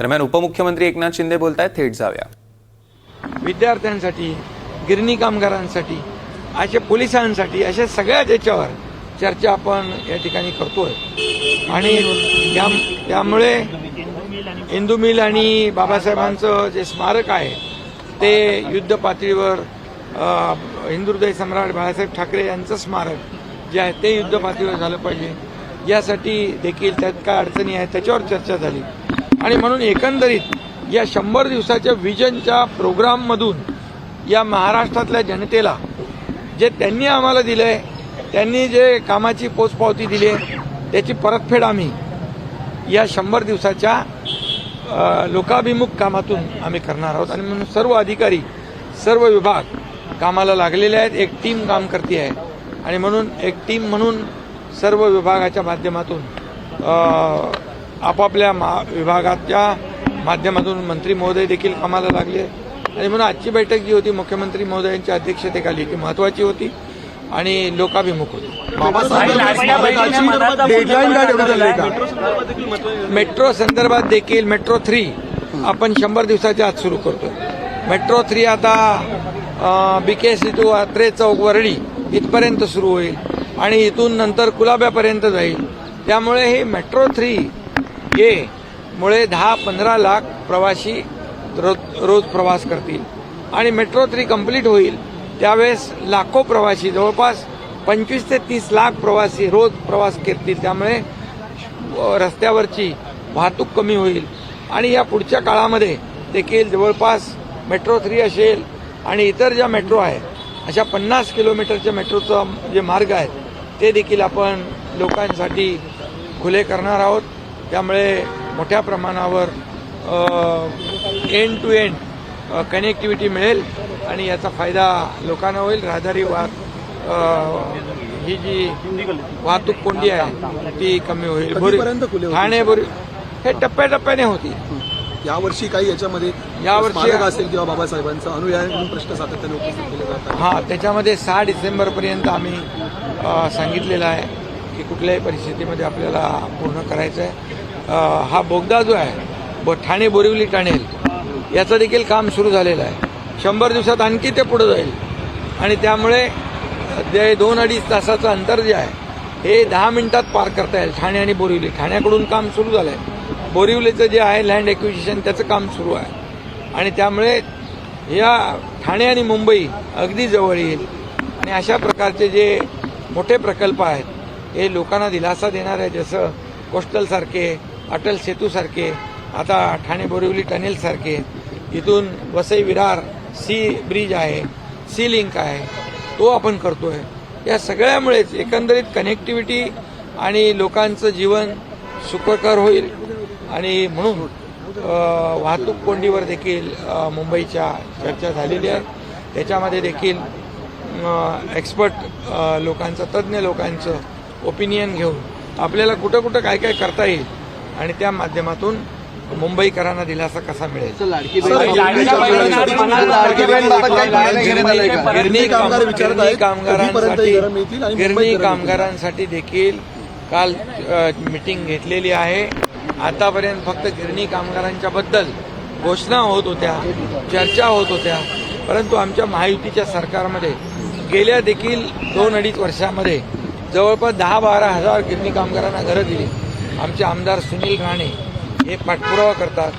दरम्यान उपमुख्यमंत्री एकनाथ शिंदे बोलत आहेत थेट जाऊया. विद्यार्थ्यांसाठी गिरणी कामगारांसाठी अशा पोलिसांसाठी अशा सगळ्या त्याच्यावर चर्चा आपण या ठिकाणी करतोय. आणि त्यामुळे इंदू मिल आणि बाबासाहेबांचं जे स्मारक आहे ते युद्ध पातळीवर हिंदुहृदय सम्राट बाळासाहेब ठाकरे यांचं स्मारक जे आहे ते युद्ध पातळीवर झालं पाहिजे. यासाठी देखील त्यात काय अडचणी आहेत त्याच्यावर चर्चा झाली. आणि म्हणून एकंदरीत या शंभर दिवसाच्या विजनच्या प्रोग्राममधून या महाराष्ट्रातल्या जनतेला जे त्यांनी आम्हाला दिलंय त्यांनी जे कामाची पोचपावती दिली आहे त्याची परतफेड आम्ही या शंभर दिवसाच्या लोकाभिमुख कामातून आम्ही करणार आहोत. आणि म्हणून सर्व अधिकारी सर्व विभाग कामाला लागलेले आहेत. एक टीम काम करते आहे. आणि म्हणून एक टीम म्हणून सर्व विभागाच्या माध्यमातून आपापल्या मा विभागाच्या माध्यमातून मंत्री महोदय देखील कामाला लागले. आणि म्हणून आजची बैठक जी होती मुख्यमंत्री महोदयांच्या अध्यक्षतेखाली ती महत्वाची होती आणि लोकाभिमुख होती. का? मेट्रो संदर्भात देखील मेट्रो थ्री आपण शंभर दिवसाच्या आत सुरू करतोय. मेट्रो थ्री आता बीकेएस टू अत्रे चौक वरळी इथपर्यंत सुरू होईल आणि इथून नंतर कुलाब्यापर्यंत जाईल. त्यामुळे हे मेट्रो थ्री ये मुळे दहा पंधरा लाख प्रवासी रोज रोज प्रवास करतील. आणि मेट्रो थ्री कंप्लीट होईल. त्यावेळेस लाखो प्रवासी जवळपास पंचवीस ते तीस लाख प्रवासी रोज प्रवास करतील. त्यामुळे रस्त्यावरची वाहतूक कमी होईल. आणि या पुढच्या काळामध्ये देखील जवळपास मेट्रो थ्री असेल आणि इतर ज्या मेट्रो आहेत अशा पन्नास किलोमीटरच्या मेट्रोचा जे मार्ग आहेत ते देखील आपण लोकांसाठी खुले करणार आहोत. त्यामुळे मोठ्या प्रमाणावर एंड टू एंड कनेक्टिव्हिटी मिळेल आणि याचा फायदा लोकांना होईल. राहदारी वाहत ही जी वाहतूक कोंडी आहे ती कमी होईल? ठाणे बोरी हे टप्प्याटप्प्याने होतील यावर्षी काही याच्यामध्ये यावर्षी- असेल किंवा बाबासाहेबांचा अनुयायी म्हणून प्रश्न सातत्याने उपस्थित केले जातात. हा त्याच्यामध्ये सहा डिसेंबरपर्यंत आम्ही सांगितलेलं आहे की कुठल्याही परिस्थितीमध्ये आपल्याला पूर्ण करायचं आहे हा बोगदा जो आहे ब ठाणे बोरिवली टाणेल याचं देखील काम सुरू झालेलं आहे. शंभर दिवसात आणखी ते पुढं जाईल. आणि त्यामुळे जे दोन अडीच तासाचं अंतर जे आहे हे दहा मिनिटात पार करता येईल ठाणे आणि बोरिवली. ठाण्याकडून काम सुरू झालं आहे बोरिवलीचं जे आहे लँड एक्विजिशन त्याचं काम सुरू आहे. आणि त्यामुळे या ठाणे आणि मुंबई अगदी जवळ येईल. आणि अशा प्रकारचे जे मोठे प्रकल्प आहेत हे लोकांना दिलासा देणार आहे जसं कोस्टलसारखे अटल सेतूसारखे आता ठाणे बोरिवली टनेलसारखे इथून वसई विरार सी ब्रिज आहे सी लिंक आहे तो आपण करतोय. या सगळ्यामुळेच एकंदरीत कनेक्टिव्हिटी आणि लोकांचं जीवन सुखकर होईल. आणि म्हणून वाहतूक कोंडीवर देखील मुंबईच्या चर्चा झालेली आहे. त्याच्यामध्ये देखील एक्सपर्ट लोकांचं तज्ज्ञ लोकांचं ओपिनियन घेऊन आपल्याला कुठं कुठं काय काय करता येईल आणि त्या माध्यमातून मुंबईकरांना दिलासा कसा मिळेल गिरणी ही कामगारांसाठी देखील काल मिटिंग घेतलेली आहे आतापर्यंत फक्त गिरणी कामगारांच्या बद्दल घोषणा होत होत्या चर्चा होत होत्या परंतु आमच्या महायुतीच्या सरकारमध्ये गेल्या देखील दोन अडीच वर्षामध्ये जवळपास दहा बारा हजार गिरणी कामगारांना घरं दिली आमचे आमदार सुनील राणे हे पाठपुरावा करतात.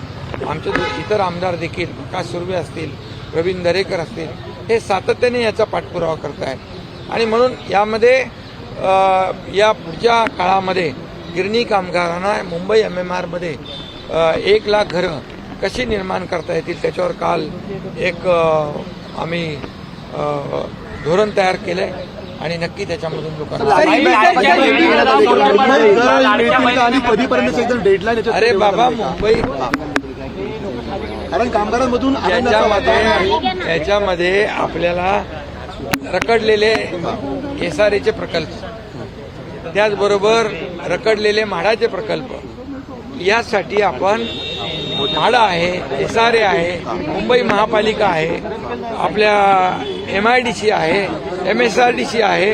आमचे इतर आमदार देखील प्रकाश सुर्वे असतील प्रवीण दरेकर असतील हे सातत्याने याचा पाठपुरावा करतायत. आणि म्हणून यामध्ये या पुढच्या काळामध्ये गिरणी कामगारांना मुंबई एम एम आरमध्ये एक लाख घरं कशी निर्माण करता येतील त्याच्यावर काल एक आम्ही धोरण तयार केलं आहे आणि नक्की त्याच्यामधून लोकांना अरे बाबा? मुंबई कारण कामगारांमधून याच्यामध्ये याच्यामध्ये आपल्याला रखडलेले एस आर एचे प्रकल्प त्याचबरोबर रखडलेले म्हाडाचे प्रकल्प यासाठी आपण म्हाडा आहे एस आर ए आहे मुंबई महापालिका आहे आपल्या एम आय डी सी आहे M S R D C आहे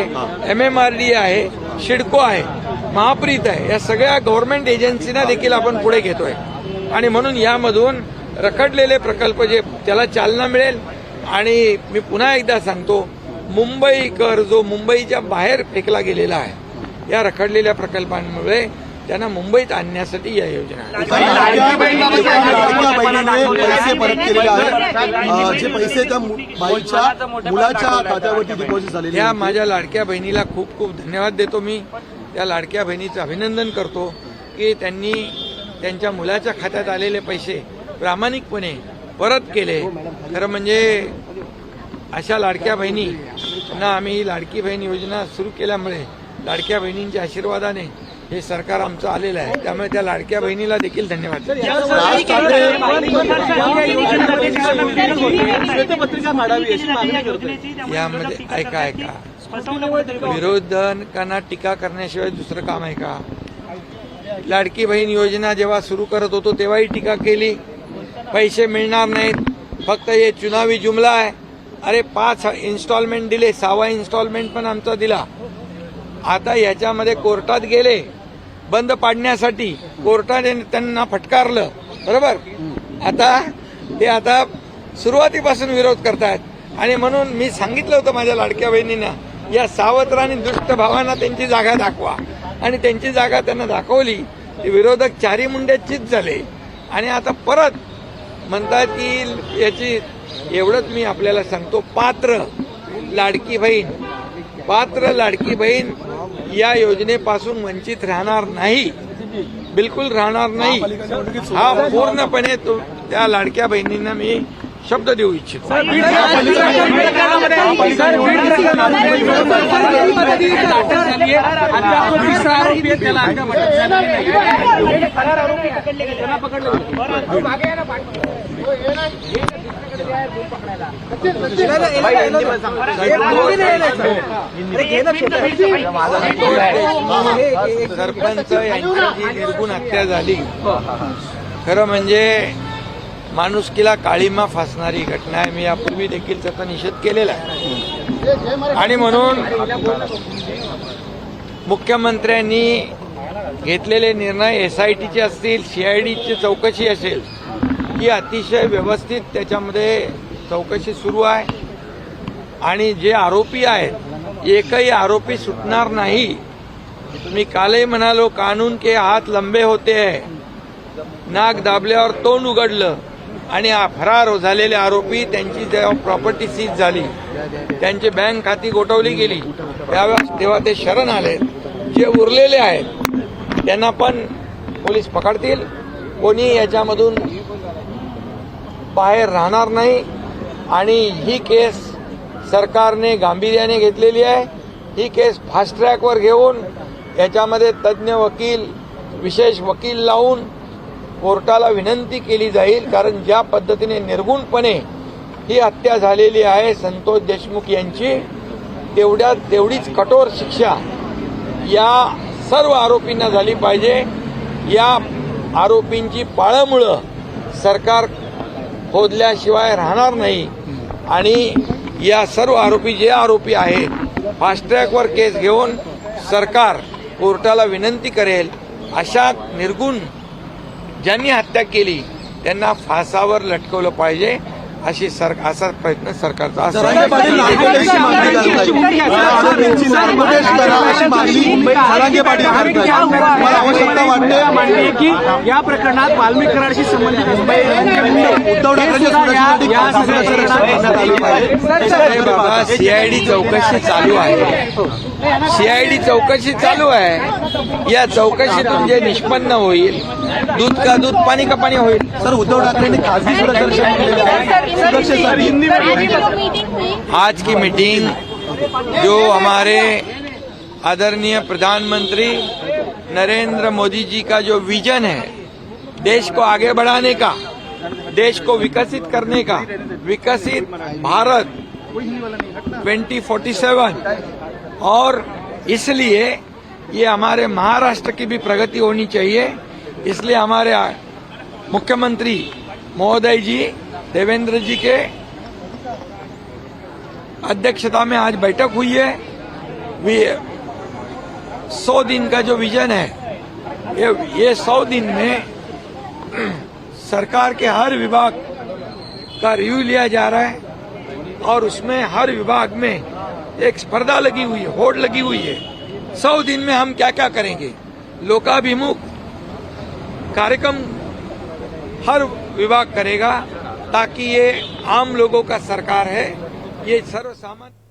एम एम आर डी आहे शिडको आहे महाप्रीत आहे. या सगळ्या गव्हर्नमेंट एजन्सीना देखील आपण पुढे घेतोय. आणि म्हणून यामधून रखडलेले प्रकल्प जे त्याला चालना मिळेल. आणि मी पुन्हा एकदा सांगतो मुंबईकर जो मुंबईच्या बाहेर फेकला गेलेला आहे या रखडलेल्या प्रकल्पांमुळे त्यांना मुंबईत आणण्यासाठी या योजना पैसे परत केलेले आहेत. अ, जे पैसे त्या मु- बाईच्या मुलाच्या खात्यावरती डिपॉझिट झालेले त्या होते. माझ्या लाडक्या बहिणीला खूप खूप धन्यवाद देतो मी. त्या लाडक्या बहिणीचं अभिनंदन करतो की त्यांनी त्यांच्या मुलाच्या खात्यात आलेले पैसे प्रामाणिकपणे परत केले. खरं म्हणजे अशा लाडक्या बहिणींना आम्ही ही लाडकी बहीण योजना सुरू केल्यामुळे लाडक्या बहिणींच्या आशीर्वादाने हे सरकार आमचं आलेलं आहे. त्यामुळे त्या लाडक्या बहिणीला देखील धन्यवाद. यामध्ये ऐका ऐका. विरोधकांना टीका करण्याशिवाय दुसरं काम आहे का? लाडकी बहीण योजना जेव्हा सुरू करत होतो तेव्हाही टीका केली. पैसे मिळणार नाहीत. फक्त हे चुनावी जुमला आहे. अरे पाच इन्स्टॉलमेंट दिले सहावा इन्स्टॉलमेंट पण आमचा दिला. आता याच्यामध्ये कोर्टात गेले बंद पाडण्यासाठी कोर्टाने त्यांना फटकारलं बरोबर? आता ते आता सुरुवातीपासून विरोध करतायत. आणि म्हणून मी सांगितलं होतं माझ्या लाडक्या बहिणींना या सावत्र आणि दुष्ट भावांना त्यांची जागा दाखवा. आणि त्यांची जागा त्यांना दाखवली. ते विरोधक चारी मुंड्याचीच झाले. आणि आता परत म्हणतात की याची एवढंच मी आपल्याला सांगतो पात्र लाडकी बहीण. पात्र लाडकी बहीण या योजनेपासून वंचित राहणार नाही बिलकुल राहणार नाही हा पूर्णपणे तो त्या लाडक्या बहिणींना मी शब्द देऊ इच्छितो सरपंच यांची जी निर्गुण हत्या झाली खरं म्हणजे माणुसकीला काळीमा फासणारी घटना आहे मी यापूर्वी देखील त्याचा निषेध केलेला आहे आणि म्हणून मुख्यमंत्र्यांनी घेतलेले निर्णय एस आय टीचे असतील सीआयडीची चौकशी असेल ही अतिशय व्यवस्थित त्याच्यामध्ये चौकशी सुरू आहे. आणि जे आरोपी आहेत एकही आरोपी सुटणार नाही. मी कालही म्हणालो कानून के हात लंबे होते आहे नाक दाबल्यावर तोंड उघडलं आणि फरार झालेले आरोपी त्यांची जेव्हा प्रॉपर्टी सीज झाली. त्यांची बँक खाती गोठवली गेली. त्यावेळेस तेव्हा ते शरण आले. जे उरलेले आहेत त्यांना पण पोलीस पकडतील. कोणी याच्यामधून बाहेर राहणार नाही आणि ही केस सरकारने गांभीर्याने घेतलेली आहे. ही केस फास्ट ट्रॅकवर घेऊन याच्यामध्ये तज्ज्ञ वकील विशेष वकील लावून कोर्टाला विनंती केली जाईल. कारण ज्या पद्धतीने निर्गुणपणे ही हत्या झालेली आहे संतोष देशमुख यांची तेवढ्या तेवढीच कठोर शिक्षा या सर्व आरोपींना झाली पाहिजे. या आरोपींची पाळंमुळं सरकार खोदल्याशिवाय राहणार नाही. आणि या सर्व आरोपी जे आरोपी आहेत फास्ट ट्रॅकवर केस घेऊन सरकार कोर्टाला विनंती करेल अशा निर्गुण ज्यांनी हत्या केली त्यांना फासावर लटकवलं पाहिजे. अशी सर असा प्रयत्न सरकारचा आवश्यकता वाटते की या प्रकरणात वाल्मिक कराडशी संबंधित उद्धव बाबा सीआयडी चौकशी चालू आहे. सीआयडी चौकशी चालू आहे. या चौकशीतून जे निष्पन्न होईल. दूध का दूध पाणी का पाणी होईल? सर उद्धव ठाकरेंनी खासगी सुरक्षा आज की मीटिंग जो हमारे आदरणीय प्रधानमंत्री नरेंद्र मोदी जी का जो विजन है देश को आगे बढ़ाने का देश को विकसित करने का विकसित भारत 2047 और इसलिए ये हमारे महाराष्ट्र की भी प्रगति होनी चाहिए। इसलिए हमारे मुख्यमंत्री महोदय जी, देवेंद्र जी के अध्यक्षता में आज बैठक हुई है। सौ दिन का जो विजन है, ये ये सौ दिन में सरकार के हर विभाग का रिव्यू लिया जा रहा है और उसमें हर विभाग में एक स्पर्धा लगी हुई है, होड़ लगी हुई है। सौ दिन में हम क्या क्या करेंगे? लोकाभिमुख कार्यक्रम हर विभाग करेगा ताकि ये आम लोगों का सरकार है। ये सर्वसामान्य